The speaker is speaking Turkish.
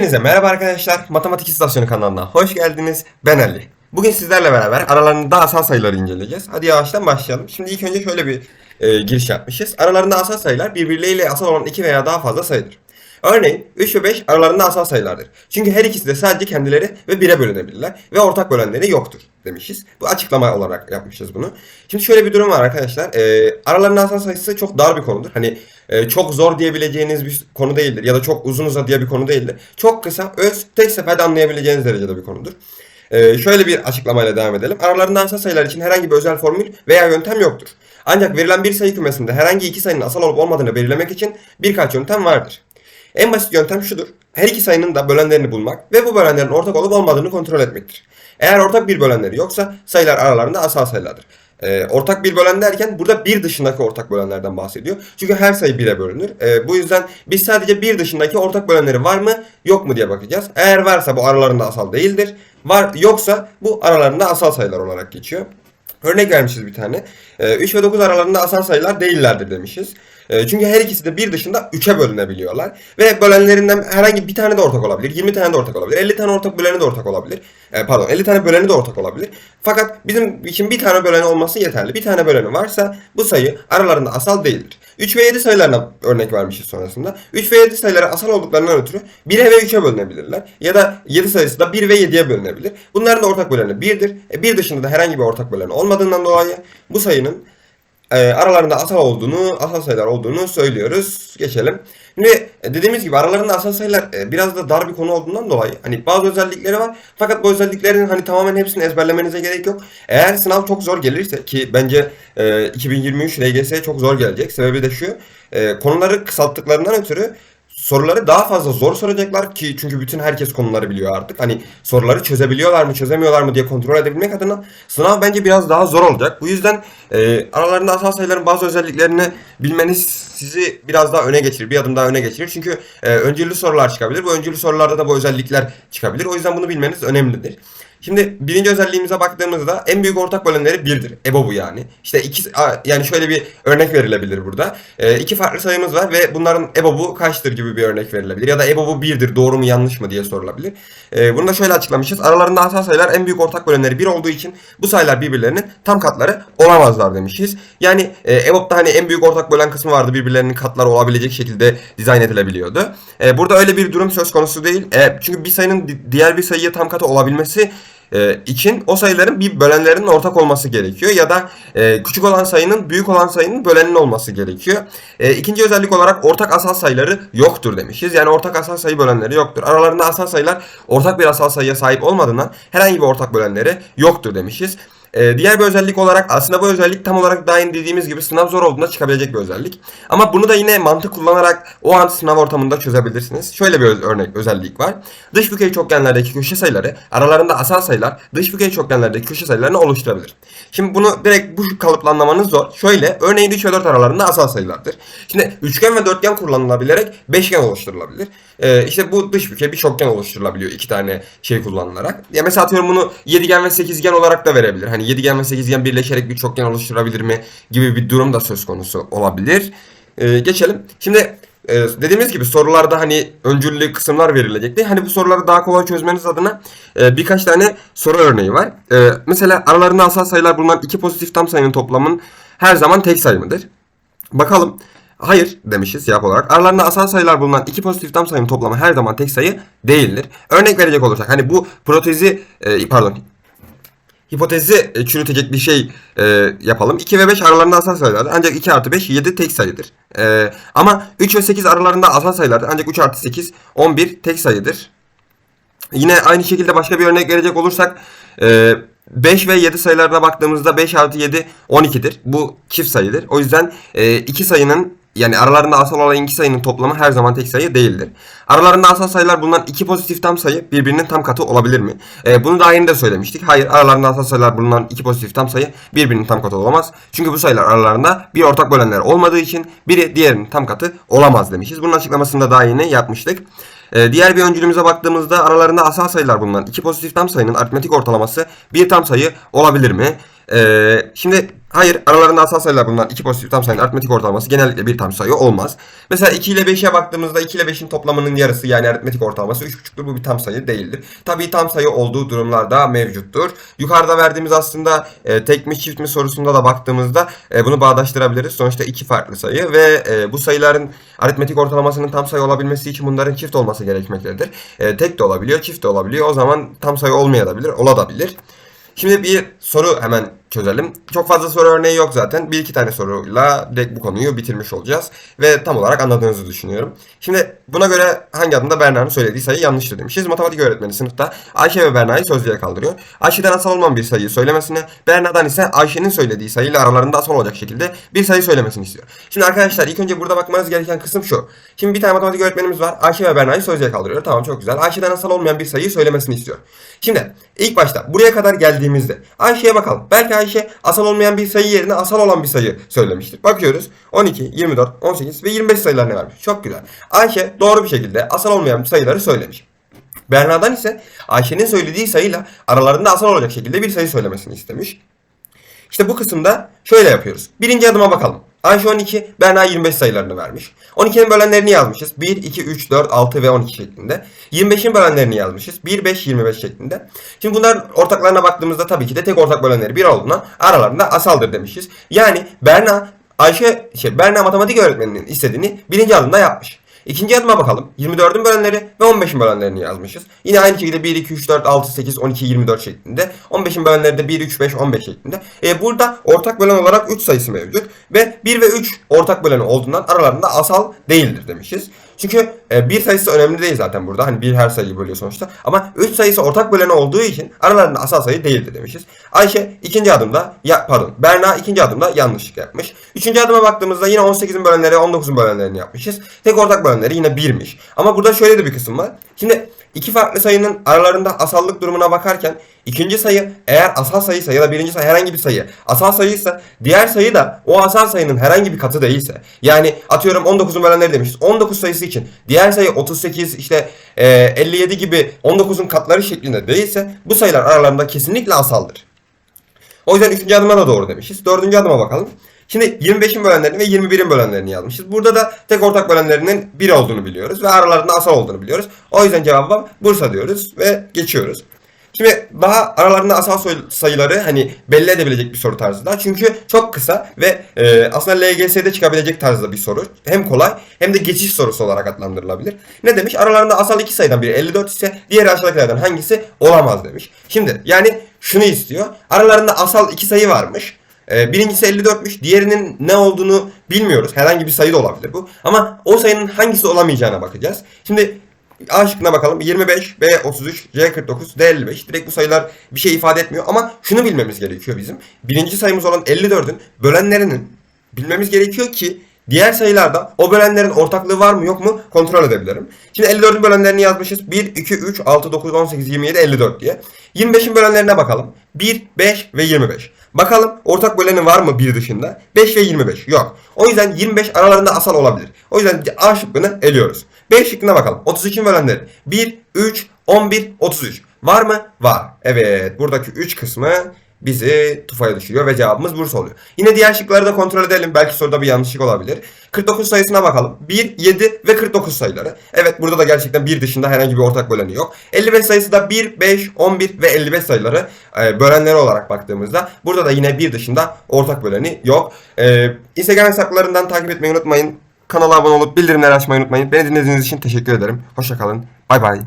Hepinize merhaba arkadaşlar. Matematik İstasyonu kanalına hoş geldiniz. Ben Ali. Bugün sizlerle beraber aralarında asal sayıları inceleyeceğiz. Hadi yavaştan başlayalım. Şimdi ilk önce şöyle bir e, giriş yapmışız. Aralarında asal sayılar birbirleriyle asal olan 2 veya daha fazla sayıdır. Örneğin 3 ve 5 aralarında asal sayılardır. Çünkü her ikisi de sadece kendileri ve 1'e bölünebilirler ve ortak bölenleri yoktur demişiz. Bu açıklama olarak yapmışız bunu. Şimdi şöyle bir durum var arkadaşlar. E, aralarında asal sayısı çok dar bir konudur. Hani e, çok zor diyebileceğiniz bir konu değildir ya da çok uzun uzadıya bir konu değildir. Çok kısa, öz, tek seferde anlayabileceğiniz derecede bir konudur. E, şöyle bir açıklamayla devam edelim. Aralarında asal sayılar için herhangi bir özel formül veya yöntem yoktur. Ancak verilen bir sayı kümesinde herhangi iki sayının asal olup olmadığını belirlemek için birkaç yöntem vardır. En basit yöntem şudur. Her iki sayının da bölenlerini bulmak ve bu bölenlerin ortak olup olmadığını kontrol etmektir. Eğer ortak bir bölenleri yoksa sayılar aralarında asal sayılardır. Ee, ortak bir bölen derken burada bir dışındaki ortak bölenlerden bahsediyor. Çünkü her sayı bire bölünür. Ee, bu yüzden biz sadece bir dışındaki ortak bölenleri var mı yok mu diye bakacağız. Eğer varsa bu aralarında asal değildir. Var yoksa bu aralarında asal sayılar olarak geçiyor. Örnek vermişiz bir tane. Ee, 3 ve 9 aralarında asal sayılar değillerdir demişiz. Ee, Çünkü her ikisi de bir dışında 3'e bölünebiliyorlar. Ve bölenlerinden herhangi bir tane de ortak olabilir. 20 tane de ortak olabilir. 50 tane ortak böleni de ortak olabilir. Ee, pardon 50 tane böleni de ortak olabilir. Fakat bizim için bir tane böleni olması yeterli. Bir tane böleni varsa bu sayı aralarında asal değildir. 3 ve 7 sayılarına örnek vermişiz sonrasında. 3 ve 7 sayıları asal olduklarından ötürü 1'e ve 3'e bölünebilirler. Ya da 7 sayısı da 1 ve 7'ye bölünebilir. Bunların da ortak böleni 1'dir. E, 1 dışında da herhangi bir ortak böleni olmadığından dolayı bu sayının e, aralarında asal olduğunu, asal sayılar olduğunu söylüyoruz. Geçelim. Şimdi e, dediğimiz gibi aralarında asal sayılar e, biraz da dar bir konu olduğundan dolayı hani bazı özellikleri var. Fakat bu özelliklerin hani tamamen hepsini ezberlemenize gerek yok. Eğer sınav çok zor gelirse ki bence e, 2023 LGS çok zor gelecek. Sebebi de şu. E, konuları kısalttıklarından ötürü soruları daha fazla zor soracaklar ki çünkü bütün herkes konuları biliyor artık. Hani soruları çözebiliyorlar mı çözemiyorlar mı diye kontrol edebilmek adına sınav bence biraz daha zor olacak. Bu yüzden e, aralarında asal sayıların bazı özelliklerini bilmeniz sizi biraz daha öne geçirir. Bir adım daha öne geçirir. Çünkü e, öncüllü sorular çıkabilir. Bu öncüllü sorularda da bu özellikler çıkabilir. O yüzden bunu bilmeniz önemlidir. Şimdi birinci özelliğimize baktığımızda en büyük ortak bölenleri birdir. EBOB'u yani. İşte iki yani şöyle bir örnek verilebilir burada. E, iki farklı sayımız var ve bunların EBOB'u kaçtır gibi bir örnek verilebilir. Ya da EBOB'u birdir doğru mu yanlış mı diye sorulabilir. E, bunu da şöyle açıklamışız. Aralarında asal sayılar en büyük ortak bölenleri bir olduğu için bu sayılar birbirlerinin tam katları olamazlar demişiz. Yani e, EBOB'da hani en büyük ortak bölen kısmı vardı. Birbirlerinin katları olabilecek şekilde dizayn edilebiliyordu. E, burada öyle bir durum söz konusu değil. E, çünkü bir sayının di- diğer bir sayıya tam katı olabilmesi e, için o sayıların bir bölenlerinin ortak olması gerekiyor ya da e, küçük olan sayının büyük olan sayının böleninin olması gerekiyor. E, ikinci özellik olarak ortak asal sayıları yoktur demişiz. Yani ortak asal sayı bölenleri yoktur. Aralarında asal sayılar ortak bir asal sayıya sahip olmadığından herhangi bir ortak bölenleri yoktur demişiz. Ee, diğer bir özellik olarak aslında bu özellik tam olarak daha dediğimiz gibi sınav zor olduğunda çıkabilecek bir özellik. Ama bunu da yine mantık kullanarak o an sınav ortamında çözebilirsiniz. Şöyle bir örnek özellik var. Dış bükey çokgenlerdeki köşe sayıları aralarında asal sayılar dış bükey çokgenlerdeki köşe sayılarını oluşturabilir. Şimdi bunu direkt bu kalıpla anlamanız zor. Şöyle örneğin 3 ve 4 aralarında asal sayılardır. Şimdi üçgen ve dörtgen kullanılabilerek beşgen oluşturulabilir. Ee, işte bu dış bükey bir çokgen oluşturulabiliyor iki tane şey kullanılarak. Ya mesela atıyorum bunu yedigen ve sekizgen olarak da verebilir. Hani yedigen ve sekizgen birleşerek bir çokgen oluşturabilir mi gibi bir durum da söz konusu olabilir. Ee, geçelim. Şimdi e, dediğimiz gibi sorularda hani öncüllü kısımlar verilecekti. Hani bu soruları daha kolay çözmeniz adına e, birkaç tane soru örneği var. E, mesela aralarında asal sayılar bulunan iki pozitif tam sayının toplamın her zaman tek sayı mıdır? Bakalım. Hayır demişiz cevap olarak. Aralarında asal sayılar bulunan iki pozitif tam sayının toplamı her zaman tek sayı değildir. Örnek verecek olursak hani bu protezi e, pardon hipotezi e, çürütecek bir şey e, yapalım. 2 ve 5 aralarında asal sayılardır. Ancak 2 artı 5 7 tek sayıdır. E, ama 3 ve 8 aralarında asal sayılardır. Ancak 3 artı 8 11 tek sayıdır. Yine aynı şekilde başka bir örnek verecek olursak e, 5 ve 7 sayılarına baktığımızda 5 artı 7 12'dir. Bu çift sayıdır. O yüzden e, iki sayının yani aralarında asal olan iki sayının toplamı her zaman tek sayı değildir. Aralarında asal sayılar bulunan iki pozitif tam sayı birbirinin tam katı olabilir mi? E, bunu daha yeni de söylemiştik. Hayır aralarında asal sayılar bulunan iki pozitif tam sayı birbirinin tam katı olamaz. Çünkü bu sayılar aralarında bir ortak bölenler olmadığı için biri diğerinin tam katı olamaz demişiz. Bunun açıklamasını da daha yeni yapmıştık. Ee, diğer bir öncülümüze baktığımızda aralarında asal sayılar bulunan iki pozitif tam sayının aritmetik ortalaması bir tam sayı olabilir mi? Ee, şimdi hayır aralarında asal sayılar bulunan iki pozitif tam sayının aritmetik ortalaması genellikle bir tam sayı olmaz. Mesela 2 ile 5'e baktığımızda 2 ile 5'in toplamının yarısı yani aritmetik ortalaması 3,5'tur. Bu bir tam sayı değildir. Tabii tam sayı olduğu durumlar da mevcuttur. Yukarıda verdiğimiz aslında e, tek mi çift mi sorusunda da baktığımızda e, bunu bağdaştırabiliriz. Sonuçta iki farklı sayı ve e, bu sayıların aritmetik ortalamasının tam sayı olabilmesi için bunların çift olması gerekmektedir. E, tek de olabiliyor, çift de olabiliyor. O zaman tam sayı olmayabilir, olabilir. Şimdi bir soru hemen çözelim. Çok fazla soru örneği yok zaten. Bir iki tane soruyla direkt bu konuyu bitirmiş olacağız. Ve tam olarak anladığınızı düşünüyorum. Şimdi buna göre hangi adımda Berna'nın söylediği sayı yanlıştır demişiz. Matematik öğretmeni sınıfta Ayşe ve Berna'yı sözlüğe kaldırıyor. Ayşe'den asal olmayan bir sayıyı söylemesini, Berna'dan ise Ayşe'nin söylediği sayıyla aralarında asal olacak şekilde bir sayı söylemesini istiyor. Şimdi arkadaşlar ilk önce burada bakmanız gereken kısım şu. Şimdi bir tane matematik öğretmenimiz var. Ayşe ve Berna'yı sözlüğe kaldırıyor. Tamam çok güzel. Ayşe'den asal olmayan bir sayıyı söylemesini istiyor. Şimdi ilk başta buraya kadar geldiğimizde Ayşe'ye bakalım. Belki Ayşe asal olmayan bir sayı yerine asal olan bir sayı söylemiştir. Bakıyoruz 12, 24, 18 ve 25 sayılarını vermiş. Çok güzel. Ayşe doğru bir şekilde asal olmayan sayıları söylemiş. Berna'dan ise Ayşe'nin söylediği sayıyla aralarında asal olacak şekilde bir sayı söylemesini istemiş. İşte bu kısımda şöyle yapıyoruz. Birinci adıma bakalım. Ayşe 12, Berna 25 sayılarını vermiş. 12'nin bölenlerini yazmışız. 1, 2, 3, 4, 6 ve 12 şeklinde. 25'in bölenlerini yazmışız. 1, 5, 25 şeklinde. Şimdi bunlar ortaklarına baktığımızda tabii ki de tek ortak bölenleri 1 olduğundan aralarında asaldır demişiz. Yani Berna Ayşe şey Berna matematik öğretmeninin istediğini birinci adımda yapmış. İkinci adıma bakalım. 24'ün bölenleri ve 15'in bölenlerini yazmışız. Yine aynı şekilde 1, 2, 3, 4, 6, 8, 12, 24 şeklinde. 15'in bölenleri de 1, 3, 5, 15 şeklinde. E, burada ortak bölen olarak 3 sayısı mevcut. Ve 1 ve 3 ortak böleni olduğundan aralarında asal değildir demişiz. Çünkü e, bir sayısı önemli değil zaten burada. Hani bir her sayıyı bölüyor sonuçta. Ama 3 sayısı ortak böleni olduğu için aralarında asal sayı değildir demişiz. Ayşe ikinci adımda ya pardon Berna ikinci adımda yanlışlık yapmış. Üçüncü adıma baktığımızda yine 18'in bölenleri 19'un bölenlerini yapmışız. Tek ortak bölenleri yine 1'miş. Ama burada şöyle de bir kısım var. Şimdi iki farklı sayının aralarında asallık durumuna bakarken ikinci sayı eğer asal sayıysa ya da birinci sayı herhangi bir sayı asal sayıysa diğer sayı da o asal sayının herhangi bir katı değilse yani atıyorum 19'un bölenleri demişiz. 19 sayısı için diğer sayı 38 işte e, 57 gibi 19'un katları şeklinde değilse bu sayılar aralarında kesinlikle asaldır. O yüzden 3. adıma da doğru demişiz. 4. adıma bakalım. Şimdi 25'in bölenlerini ve 21'in bölenlerini yazmışız. Burada da tek ortak bölenlerinin 1 olduğunu biliyoruz ve aralarında asal olduğunu biliyoruz. O yüzden cevabı Bursa diyoruz ve geçiyoruz. Şimdi daha aralarında asal sayıları hani belli edebilecek bir soru tarzı da. Çünkü çok kısa ve e, aslında LGS'de çıkabilecek tarzda bir soru. Hem kolay hem de geçiş sorusu olarak adlandırılabilir. Ne demiş? Aralarında asal iki sayıdan biri 54 ise diğeri aşağıdakilerden hangisi olamaz demiş. Şimdi yani şunu istiyor. Aralarında asal iki sayı varmış. Ee, Birincisi 54'müş. Diğerinin ne olduğunu bilmiyoruz. Herhangi bir sayı da olabilir bu. Ama o sayının hangisi olamayacağına bakacağız. Şimdi A şıkkına bakalım. 25, B 33, C 49, D 55. Direkt bu sayılar bir şey ifade etmiyor. Ama şunu bilmemiz gerekiyor bizim. Birinci sayımız olan 54'ün bölenlerinin bilmemiz gerekiyor ki Diğer sayılarda o bölenlerin ortaklığı var mı yok mu kontrol edebilirim. Şimdi 54'ün bölenlerini yazmışız. 1, 2, 3, 6, 9, 18, 27, 54 diye. 25'in bölenlerine bakalım. 1, 5 ve 25. Bakalım ortak böleni var mı bir dışında? 5 ve 25 yok. O yüzden 25 aralarında asal olabilir. O yüzden A şıkkını eliyoruz. B şıkkına bakalım. 32'in bölenleri. 1, 3, 11, 33. Var mı? Var. Evet buradaki 3 kısmı bizi tufaya düşürüyor ve cevabımız Bursa oluyor. Yine diğer şıkları da kontrol edelim. Belki soruda bir yanlışlık olabilir. 49 sayısına bakalım. 1, 7 ve 49 sayıları. Evet burada da gerçekten bir dışında herhangi bir ortak böleni yok. 55 sayısı da 1, 5, 11 ve 55 sayıları e, bölenleri olarak baktığımızda burada da yine bir dışında ortak böleni yok. E, Instagram hesaplarından takip etmeyi unutmayın. Kanala abone olup bildirimleri açmayı unutmayın. Beni dinlediğiniz için teşekkür ederim. Hoşçakalın. Bay bay.